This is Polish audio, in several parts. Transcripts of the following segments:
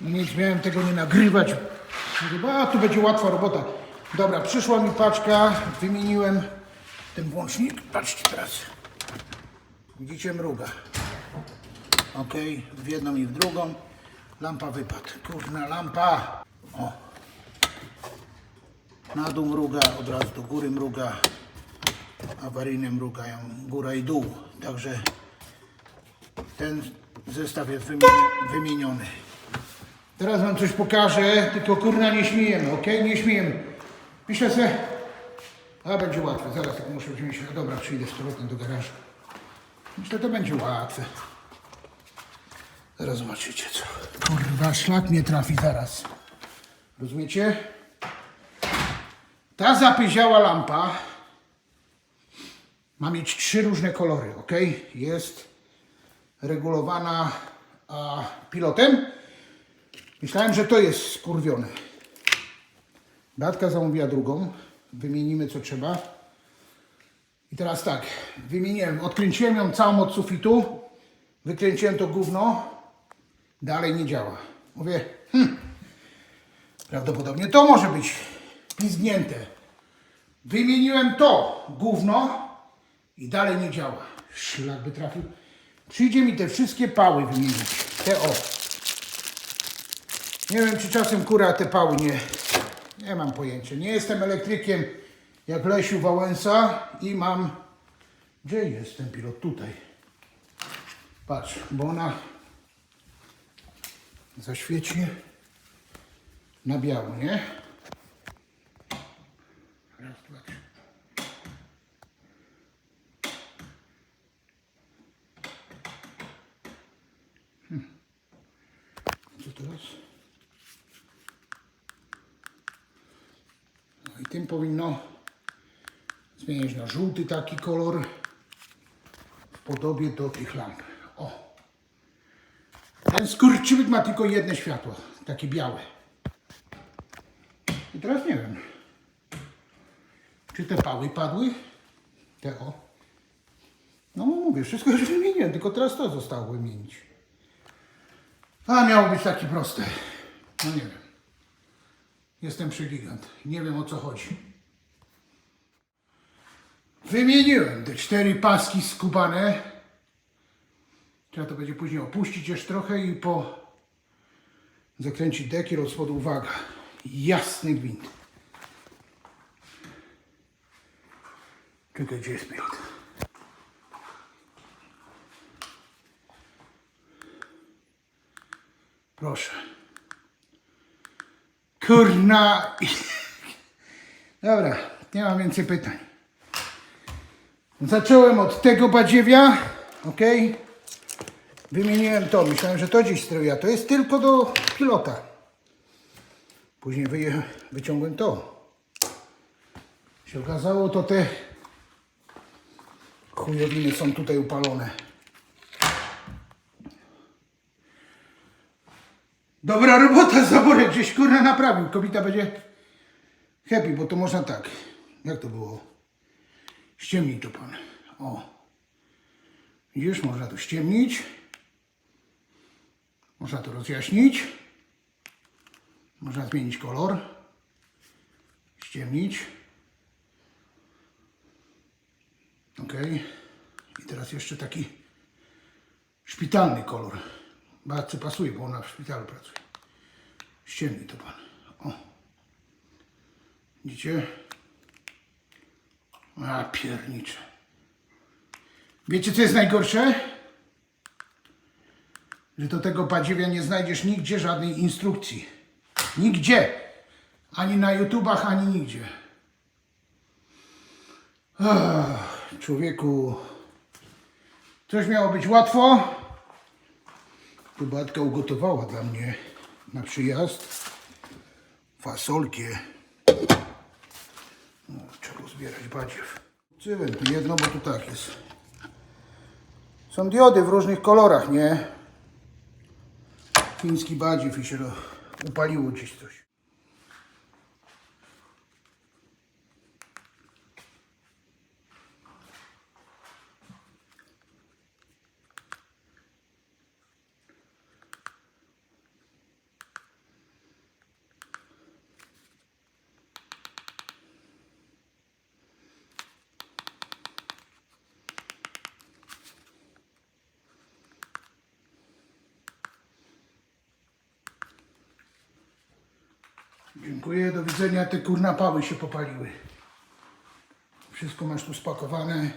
No nic, miałem tego nie nagrywać. Chyba, a tu będzie łatwa robota. Dobra, przyszła mi paczka, wymieniłem ten włącznik. Patrzcie teraz. Widzicie mruga. Ok, w jedną i w drugą. Lampa wypadł. Kurna lampa. O. Na dół mruga, od razu do góry mruga. Awaryjne mrugają góra i dół. Także ten zestaw jest wymieni- wymieniony. Teraz wam coś pokażę, tylko kurna nie śmiejemy, ok? Nie śmiejemy. Myślę sobie, a będzie łatwe, zaraz tylko muszę wziąć, a dobra, przyjdę z powrotem do garażu. Myślę, to będzie łatwe. Zaraz zobaczycie co. Kurwa, szlak mnie trafi zaraz. Rozumiecie? Ta zapyziała lampa ma mieć trzy różne kolory, ok? Jest regulowana a, pilotem. Myślałem, że to jest skurwione. Beatka zamówiła drugą. Wymienimy co trzeba. I teraz tak, wymieniłem, odkręciłem ją całą od sufitu. Wykręciłem to gówno. Dalej nie działa. Mówię, hm, prawdopodobnie to może być pizgnięte. Wymieniłem to gówno i dalej nie działa. Szlak by trafił. Przyjdzie mi te wszystkie pały wymienić. Te o. Nie wiem, czy czasem kura te pały nie... Nie mam pojęcia. Nie jestem elektrykiem jak Lesiu Wałęsa i mam... Gdzie jest ten pilot? Tutaj. Patrz, bo ona zaświeci na biało, nie? Raz, dwa, trzy. Co teraz? No i tym powinno zmienić na żółty taki kolor w podobie do tych lamp. O! Ten skurczybyk ma tylko jedno światło, takie białe. I teraz nie wiem, czy te pały padły? Te o. No mówię, wszystko już wymieniłem, tylko teraz to zostało wymienić. A miało być takie proste. No nie wiem. Jestem przegigant. Nie wiem o co chodzi. Wymieniłem te cztery paski skubane. Trzeba to będzie później opuścić jeszcze trochę i po zakręcić dekiel od spodu. Uwaga. Jasny gwint. Czekaj, gdzie jest pilot? Proszę. Kurna. Dobra, nie mam więcej pytań. Zacząłem od tego badziewia, ok? Wymieniłem to, myślałem, że to gdzieś steruję, to jest tylko do pilota. Później wyje, wyciągłem to. Się okazało, to te chujowiny są tutaj upalone. Dobra robota, zaborek gdzieś kurna naprawił. Kobieta będzie happy, bo to można tak. Jak to było? Ściemnij to pan. O. Widzisz, można to ściemnić. Można to rozjaśnić. Można zmienić kolor. Ściemnić. Ok. I teraz jeszcze taki szpitalny kolor. Bardzo pasuje, bo ona w szpitalu pracuje. Ściemnij to pan. O. Widzicie? A piernicze. Wiecie co jest najgorsze? Że do tego badziewia nie znajdziesz nigdzie żadnej instrukcji. Nigdzie. Ani na YouTubach, ani nigdzie. Ach, człowieku. Coś miało być łatwo. Tu ugotowała dla mnie na przyjazd fasolkę. No, trzeba rozbierać badziew. Cywen tu jedno, bo tu tak jest. Są diody w różnych kolorach, nie? Chiński badziew i się upaliło gdzieś coś. Dziękuję, do widzenia. Te kurna pały się popaliły. Wszystko masz tu spakowane.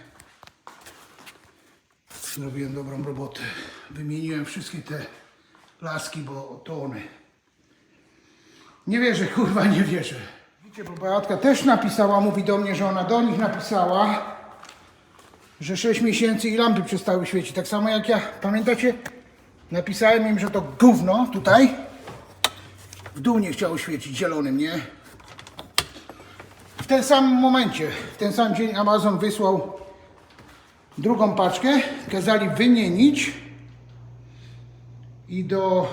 Zrobiłem dobrą robotę. Wymieniłem wszystkie te laski, bo to one. Nie wierzę, kurwa, nie wierzę. Widzicie, bo Beatka też napisała, mówi do mnie, że ona do nich napisała, że 6 miesięcy i lampy przestały świecić. Tak samo jak ja, pamiętacie? Napisałem im, że to gówno tutaj w dół nie chciało świecić zielonym, nie? W tym samym momencie, w ten sam dzień Amazon wysłał drugą paczkę, kazali wymienić i do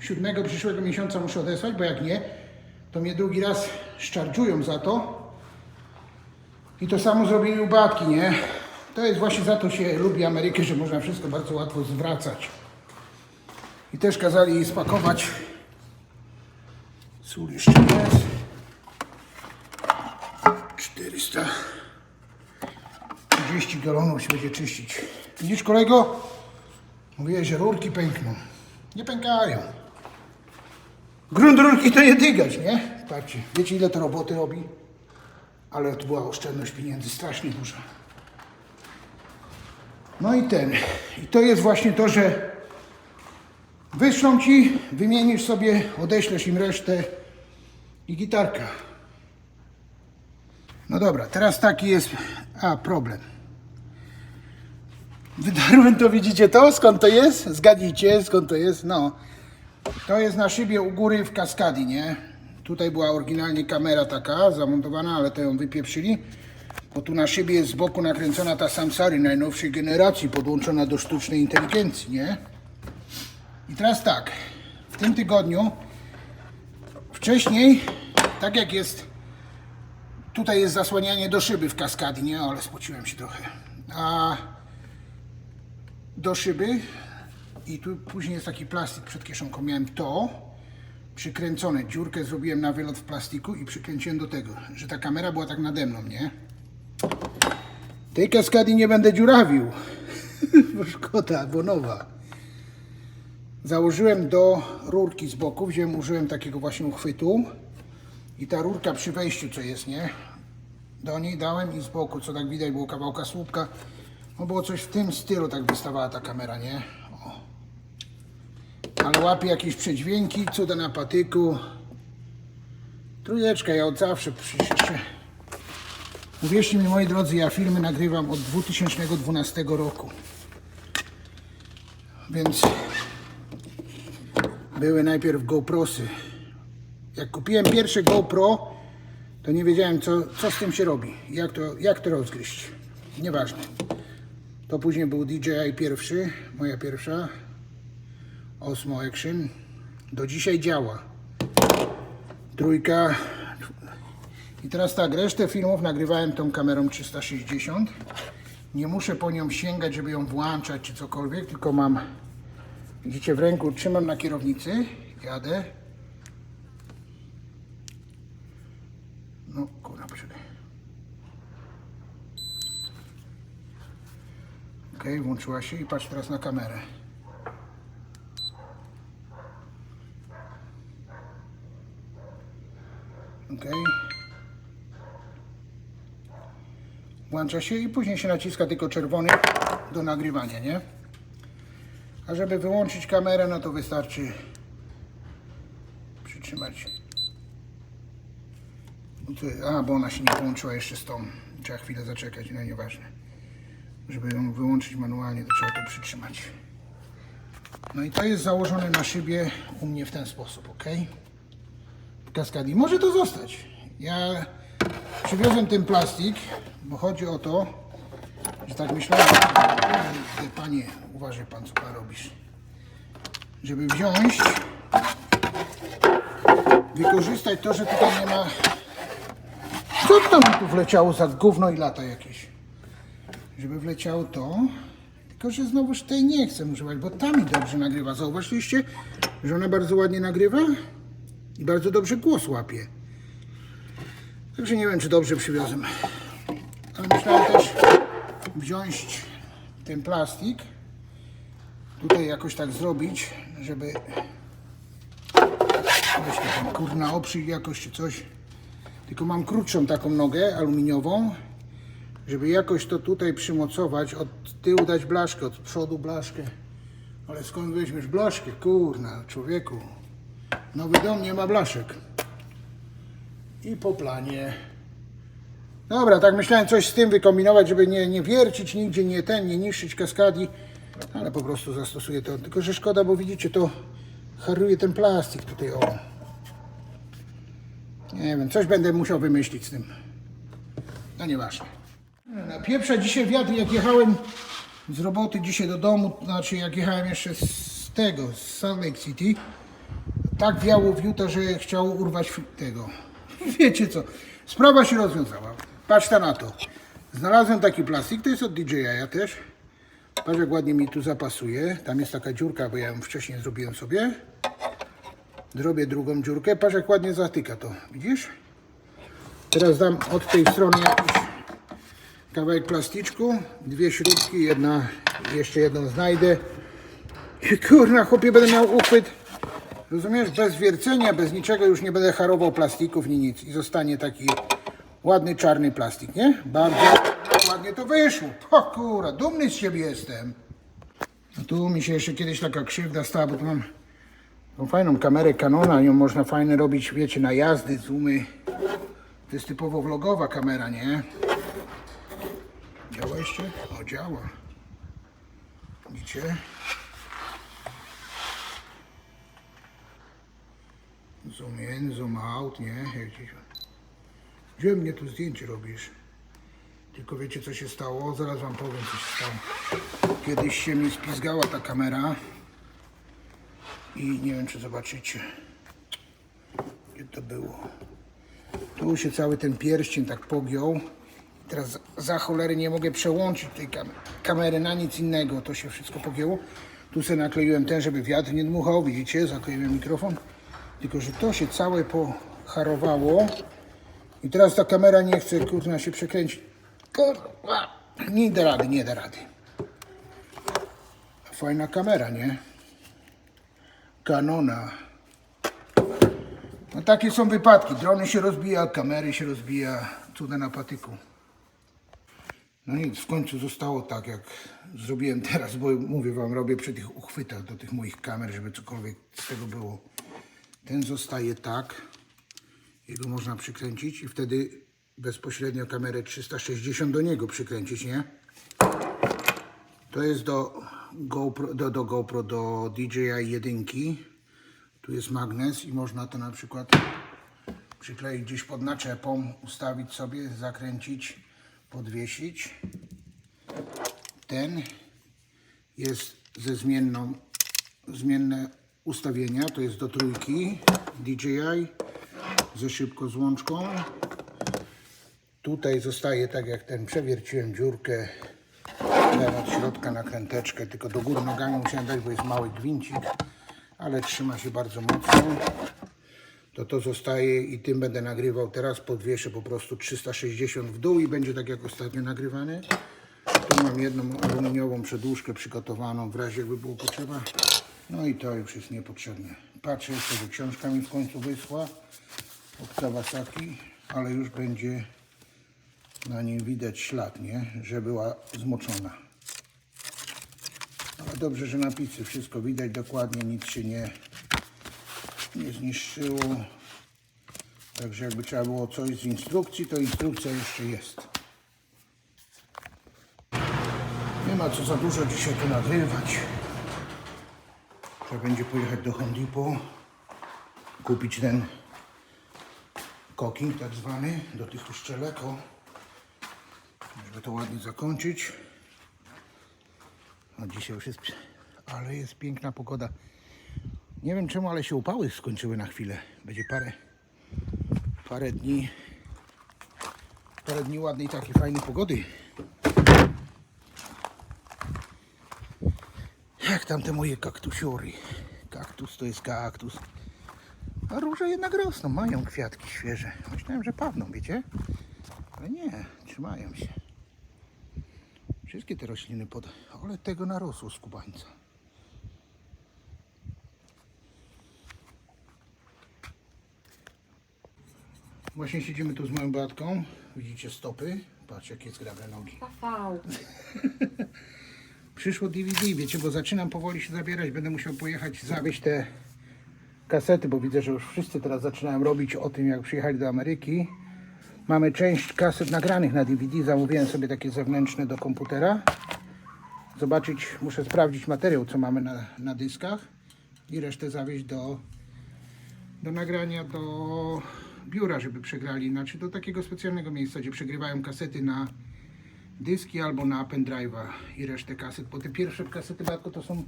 siódmego przyszłego miesiąca muszę odesłać, bo jak nie, to mnie drugi raz szczarczują za to. I to samo zrobili u Batki, nie? To jest właśnie za to się lubi Amerykę, że można wszystko bardzo łatwo zwracać. I też kazali spakować. Sól jeszcze jest. 430 galonów się będzie czyścić. Widzisz kolego? Mówię, że rurki pękną. Nie pękają. Grunt rurki to nie dygać, nie? Patrzcie, wiecie ile to roboty robi? Ale to była oszczędność pieniędzy strasznie duża. No i ten. I to jest właśnie to, że wyszlą ci, wymienisz sobie, odeślesz im resztę i gitarka. No dobra, teraz taki jest a, problem. Wydarłem to, widzicie to? Skąd to jest? Zgadnijcie, skąd to jest? No, to jest na szybie u góry w Kaskadi, nie? Tutaj była oryginalnie kamera taka zamontowana, ale to ją wypieprzyli. Bo tu na szybie jest z boku nakręcona ta Samsari najnowszej generacji, podłączona do sztucznej inteligencji, nie? I teraz tak, w tym tygodniu, wcześniej, tak jak jest, tutaj jest zasłanianie do szyby w Kaskadi, nie? Ale spociłem się trochę. A do szyby i tu później jest taki plastik przed kieszonką. Miałem to przykręcone, dziurkę zrobiłem na wylot w plastiku i przykręciłem do tego, że ta kamera była tak nade mną, nie? Tej kaskady nie będę dziurawił, bo szkoda, bo nowa. Założyłem do rurki z boku, wziąłem, użyłem takiego właśnie uchwytu i ta rurka przy wejściu, co jest, nie? Do niej dałem i z boku, co tak widać, było kawałka słupka. No było coś w tym stylu, tak wystawała ta kamera, nie? O. Ale łapie jakieś przedźwięki, cuda na patyku. Trójeczka, ja od zawsze przecież. Uwierzcie mi, moi drodzy, ja filmy nagrywam od 2012 roku. Więc były najpierw GoProsy. Jak kupiłem pierwsze GoPro, to nie wiedziałem, co, co z tym się robi. Jak to, jak to rozgryźć. Nieważne. To później był DJI pierwszy, moja pierwsza. Osmo Action. Do dzisiaj działa. Trójka. I teraz tak, resztę filmów nagrywałem tą kamerą 360. Nie muszę po nią sięgać, żeby ją włączać czy cokolwiek, tylko mam, widzicie, w ręku trzymam na kierownicy, jadę. No, kurwa, przede. Ok, włączyła się i patrz teraz na kamerę. Ok. Włącza się i później się naciska tylko czerwony do nagrywania, nie? A żeby wyłączyć kamerę, no to wystarczy przytrzymać. No A, bo ona się nie połączyła jeszcze z tą. Trzeba chwilę zaczekać, no nieważne. Żeby ją wyłączyć manualnie, to trzeba to przytrzymać. No i to jest założone na szybie u mnie w ten sposób, ok? W kaskadi. Może to zostać. Ja przywiozłem ten plastik, bo chodzi o to, że tak myślałem, panie, uważaj pan, co pan robisz. Żeby wziąć, wykorzystać to, że tutaj nie ma co tam tu wleciało za gówno i lata jakieś? Żeby wleciało to, tylko że znowuż tej nie chcę używać, bo ta mi dobrze nagrywa. Zauważyliście, że ona bardzo ładnie nagrywa i bardzo dobrze głos łapie. Także nie wiem, czy dobrze przywiozłem. Ale myślałem też wziąć ten plastik, tutaj jakoś tak zrobić, żeby kurna oprzyj jakoś czy coś. Tylko mam krótszą taką nogę aluminiową, żeby jakoś to tutaj przymocować, od tyłu dać blaszkę, od przodu blaszkę. Ale skąd weźmiesz blaszkę? Kurna, człowieku. Nowy dom nie ma blaszek. I po planie. Dobra, tak myślałem coś z tym wykombinować, żeby nie, nie wiercić nigdzie, nie ten, nie niszczyć kaskadi, ale po prostu zastosuję to. Tylko, że szkoda, bo widzicie, to haruje ten plastik tutaj, o. Nie wiem, coś będę musiał wymyślić z tym. No nieważne. Na pieprza dzisiaj wiatr, jak jechałem z roboty dzisiaj do domu, znaczy jak jechałem jeszcze z tego, z Salt Lake City, tak wiało w Utah, że chciał urwać tego. Wiecie co? Sprawa się rozwiązała. Patrz na to. Znalazłem taki plastik, to jest od DJI ja też. Patrz jak ładnie mi tu zapasuje. Tam jest taka dziurka, bo ja ją wcześniej zrobiłem sobie. Zrobię drugą dziurkę. Patrz jak ładnie zatyka to. Widzisz? Teraz dam od tej strony jakiś kawałek plasticzku. Dwie śrubki, jedna, jeszcze jedną znajdę. I kurna, chłopie, będę miał uchwyt. Rozumiesz? Bez wiercenia, bez niczego już nie będę harował plastików ni nic. I zostanie taki ładny czarny plastik, nie? Bardzo ładnie to wyszło. O kurwa, dumny z siebie jestem. No tu mi się jeszcze kiedyś taka krzywda stała, bo tu mam tą fajną kamerę Canona, ją można fajnie robić, wiecie, na jazdy, zoomy. To jest typowo vlogowa kamera, nie? Działa jeszcze? O, działa. Widzicie? Zoom in, zoom out, nie? Jak gdzieś... Gdzie mnie tu zdjęcie robisz? Tylko wiecie co się stało? Zaraz wam powiem co się stało. Kiedyś się mi spizgała ta kamera i nie wiem czy zobaczycie. Gdzie to było? Tu się cały ten pierścień tak pogiął. Teraz za cholery nie mogę przełączyć tej kam kamery na nic innego. To się wszystko pogięło. Tu sobie nakleiłem ten, żeby wiatr nie dmuchał. Widzicie? Zakleiłem mikrofon. Tylko, że to się całe poharowało. I teraz ta kamera nie chce, kurwa, się przekręcić. Kurwa. Nie da rady, nie da rady. Fajna kamera, nie? Canona. No takie są wypadki. Drony się rozbija, kamery się rozbija. Cuda na patyku. No nic, w końcu zostało tak, jak zrobiłem teraz, bo mówię wam, robię przy tych uchwytach do tych moich kamer, żeby cokolwiek z tego było. Ten zostaje tak. Jego można przykręcić i wtedy bezpośrednio kamerę 360 do niego przykręcić, nie? To jest do GoPro, do, do GoPro, do DJI jedynki. Tu jest magnes i można to na przykład przykleić gdzieś pod naczepą, ustawić sobie, zakręcić, podwiesić. Ten jest ze zmienną, zmienne ustawienia, to jest do trójki DJI ze szybko złączką. Tutaj zostaje tak jak ten, przewierciłem dziurkę, od środka nakręteczkę, tylko do góry nogami musiałem dać, bo jest mały gwincik, ale trzyma się bardzo mocno. To to zostaje i tym będę nagrywał. Teraz podwieszę po prostu 360 w dół i będzie tak jak ostatnio nagrywany. Tu mam jedną aluminiową przedłużkę przygotowaną w razie jakby było potrzeba. No i to już jest niepotrzebne. Patrzę jeszcze, że książka mi w końcu wyschła od Kawasaki, ale już będzie na niej widać ślad, nie? Że była zmoczona. Ale dobrze, że napisy wszystko widać dokładnie, nic się nie, nie zniszczyło. Także jakby trzeba było coś z instrukcji, to instrukcja jeszcze jest. Nie ma co za dużo dzisiaj tu nagrywać. Trzeba będzie pojechać do Home Depot, kupić ten koking tak zwany do tych uszczelek, o. żeby to ładnie zakończyć. No dzisiaj już jest, ale jest piękna pogoda. Nie wiem czemu, ale się upały skończyły na chwilę. Będzie parę, parę dni, parę dni ładnej takiej fajnej pogody. Jak tam te moje kaktusiory? Kaktus to jest kaktus. A róże jednak rosną, mają kwiatki świeże. Myślałem, że padną, wiecie? Ale nie, trzymają się. Wszystkie te rośliny pod... Ale tego narosło z kubańca. Właśnie siedzimy tu z moją Beatką. Widzicie stopy? Patrz jakie zgrabne nogi. Pafał. Przyszło DVD, wiecie, bo zaczynam powoli się zabierać. Będę musiał pojechać zawieźć te kasety, bo widzę, że już wszyscy teraz zaczynają robić o tym, jak przyjechali do Ameryki. Mamy część kaset nagranych na DVD. Zamówiłem sobie takie zewnętrzne do komputera. Zobaczyć, muszę sprawdzić materiał, co mamy na, na dyskach i resztę zawieźć do, do nagrania do biura, żeby przegrali, znaczy do takiego specjalnego miejsca, gdzie przegrywają kasety na dyski albo na pendrive'a i resztę kaset, bo te pierwsze kasety Batko to są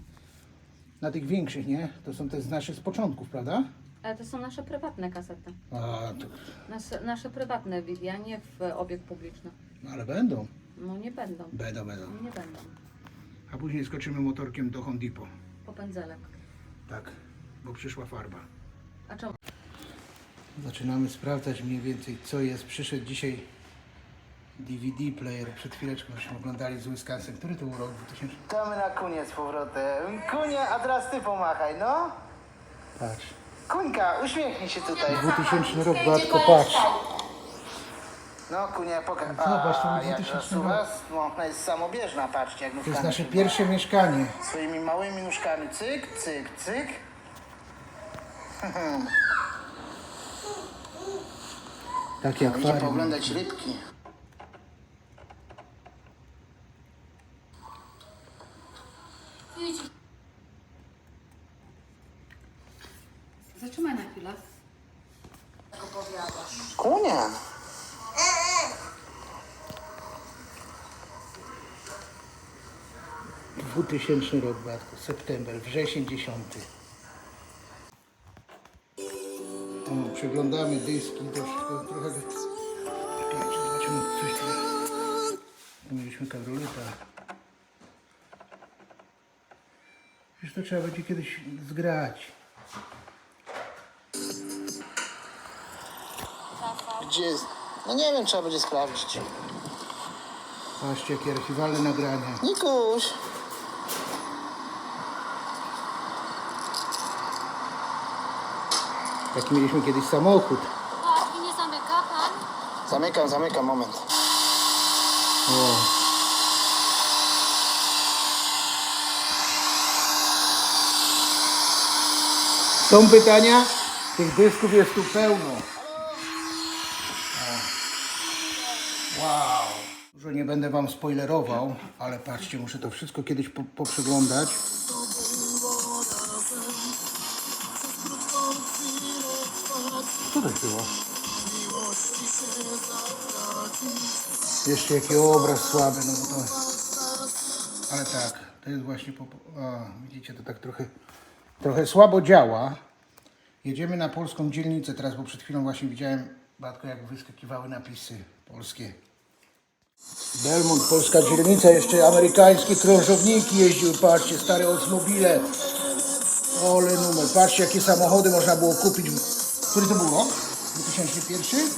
na tych większych, nie? To są te z naszych z początków, prawda? Ale to są nasze prywatne kasety. A, to, Nasze, nasze prywatne widi, a nie w obieg publiczny. no ale będą. No nie będą. Będą, będą. Nie będą. A później skoczymy motorkiem do Home Depot. Popędzelek. Tak, bo przyszła farba. A czemu? Zaczynamy sprawdzać mniej więcej co jest. Przyszedł dzisiaj DVD player. Przed chwileczką żeśmy oglądali z Wisconsin. Który to był rok 2000? Witamy na kunie z powrotem. Kunie, a teraz ty pomachaj, no. Patrz. Kuńka, uśmiechnij się tutaj. 2000 rok, Batko, patrz. No, kunie, pokaż. Zobacz, to był jak 2000 zasuwa, no, ona jest samobieżna, patrzcie, jak To jest nóżkami. nasze pierwsze mieszkanie. Swoimi małymi nóżkami, cyk, cyk, cyk. Takie Idzie akwarium. pooglądać rybki. Zatrzymaj na chwilę. Kunie. W 2000 rok, Batko, september, wrzesień 10. O, przeglądamy dyski, wszystko trochę... Czekajcie, zobaczymy coś tu. Tu mieliśmy kadrolita. Przecież to trzeba będzie kiedyś zgrać. Gdzie jest? No nie wiem, trzeba będzie sprawdzić. Patrzcie, jakie archiwalne nagrania. Nikuś. Taki mieliśmy kiedyś samochód. Tak, i nie zamyka pan? Zamykam, zamykam, moment. O. Są pytania? Tych dysków jest tu pełno. O. Wow. Dużo nie będę wam spoilerował, ale patrzcie, muszę to wszystko kiedyś po, poprzeglądać. Jeszcze jaki obraz słaby, no bo to... Ale tak, to jest właśnie... Po... Widzicie, to tak trochę, trochę słabo działa. Jedziemy na polską dzielnicę teraz, bo przed chwilą właśnie widziałem, Batko, jak wyskakiwały napisy polskie. Belmont, polska dzielnica, jeszcze amerykańskie krążowniki jeździły, patrzcie, stare Oldsmobile. Ole numer, patrzcie jakie samochody można było kupić. Który to był rok? 2001?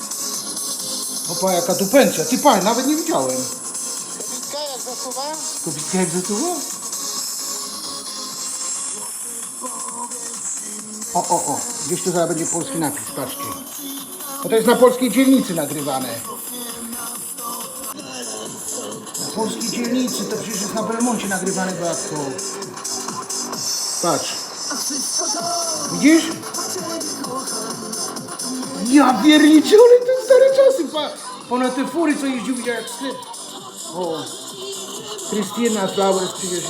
Opa, jaka tu pensja. Ty pan, nawet nie widziałem. Kobitka, jak zasuwa? Kobitka jak zaczęło? O, o, o. Gdzieś tu zaraz będzie polski napis, patrzcie. No to jest na polskiej dzielnicy nagrywane. Na polskiej dzielnicy, to przecież jest na Belmoncie nagrywane, Beatko. Patrz. Widzisz? Ja pierniczę, ale to pa. Ponad te fury, co jeździł, widział jak sklep. O. Krystyna Flowers przecież.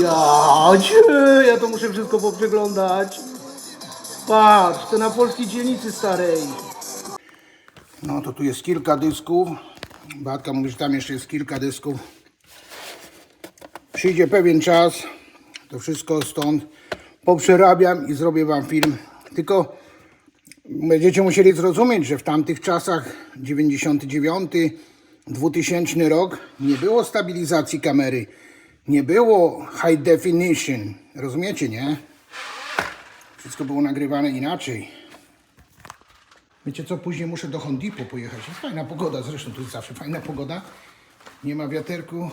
Ja ja to muszę wszystko poprzeglądać. Patrz, to na polskiej dzielnicy starej. No to tu jest kilka dysków. Batka mówi, że tam jeszcze jest kilka dysków. Przyjdzie pewien czas, to wszystko stąd poprzerabiam i zrobię wam film. Tylko będziecie musieli zrozumieć, że w tamtych czasach 99, 2000 rok nie było stabilizacji kamery, nie było high definition. Rozumiecie, nie? Wszystko było nagrywane inaczej. Wiecie co, później muszę do Hondipo pojechać. Jest fajna pogoda, zresztą tu jest zawsze fajna pogoda. Nie ma wiaterku.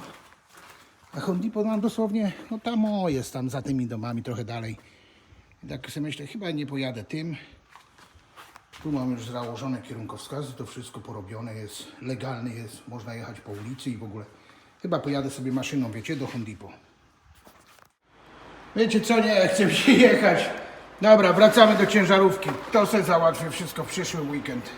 A Hondipo mam dosłownie, no tam o, jest tam za tymi domami trochę dalej. Tak sobie myślę, chyba nie pojadę tym. Tu mam już założone kierunkowskazy, to wszystko porobione jest, legalny jest, można jechać po ulicy i w ogóle. Chyba pojadę sobie maszyną, wiecie, do Hondipo. Wiecie co, nie chce mi się jechać. Dobra, wracamy do ciężarówki. To se załatwię wszystko w przyszły weekend.